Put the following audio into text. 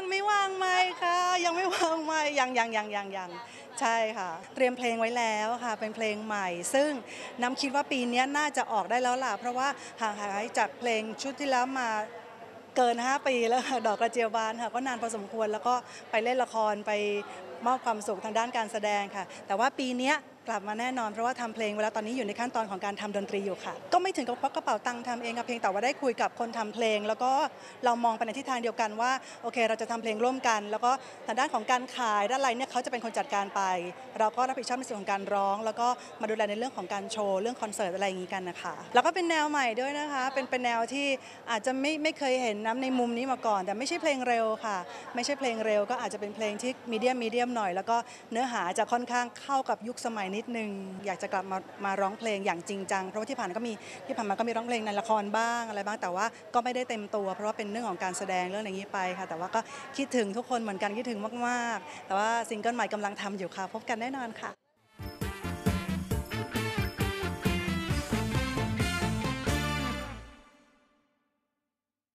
อุ้ยยังไม่วางไม่ค่ะ ยังไม่วางไม่ยังยังยังยังยังใช่ค่ะ เตรียมเพลงไว้แล้วค่ะ เป็นเพลงใหม่ ซึ่งน้ำคิดว่าปีนี้น่าจะออกได้แล้วล่ะ เพราะว่าห่างหายจากเพลงชุดที่แล้วมาเกิน 5 ปีแล้วค่ะ ดอกกระเจียวบานค่ะ ก็นานพอสมควรแล้วก็ไปเล่นละครไป มอบความสุขทางด้านการแสดงค่ะ แต่ว่าปีนี้กลับมาแน่นอนเพราะว่าทำเพลงไว้แล้วตอนนี้อยู่ในขั้นตอนของการทำดนตรีอยู่ค่ะ ก็ไม่ถึงกับพกกระเป๋าตังค์ทำเองค่ะเพียงแต่ว่าได้คุยกับคนทำเพลง แล้วก็เรามองไปในทิศทางเดียวกันว่าโอเค เราจะทำเพลงร่วมกัน แล้วก็ทางด้านของการขายด้านอะไรเนี่ยเขาจะเป็นคนจัดการไป เราก็รับผิดชอบในส่วนของการร้อง แล้วก็มาดูแลในเรื่องของการโชว์เรื่องคอนเสิร์ตอะไรอย่างนี้กันนะคะแล้วก็เป็นแนวใหม่ด้วยนะคะ เป็นเป็นแนวที่อาจจะไม่ไม่เคยเห็นน้ำในมุมนี้มาก่อน แต่ไม่ใช่เพลงเร็วค่ะ ไม่ใช่เพลงเร็ว ก็อาจจะเป็นเพลงที่มีเดียมมีเดียมหน่อย แล้วก็เนื้อหาจะค่อนข้างเข้ากับยุคสมัยนิดนึง อยากจะกลับมามาร้องเพลงอย่างจริงจัง เพราะว่าที่ผ่านก็มีที่ผ่านมาก็มีร้องเพลงในละครบ้างอะไรบ้าง แต่ว่าก็ไม่ได้เต็มตัว เพราะว่าเป็นเรื่องของการแสดงเรื่องอย่างนี้ไปค่ะ แต่ว่าก็คิดถึงทุกคนเหมือนกันคิดถึงมาก ๆ แต่ว่าซิงเกิลใหม่กำลังทำอยู่ค่ะ พบกันแน่นอนค่ะ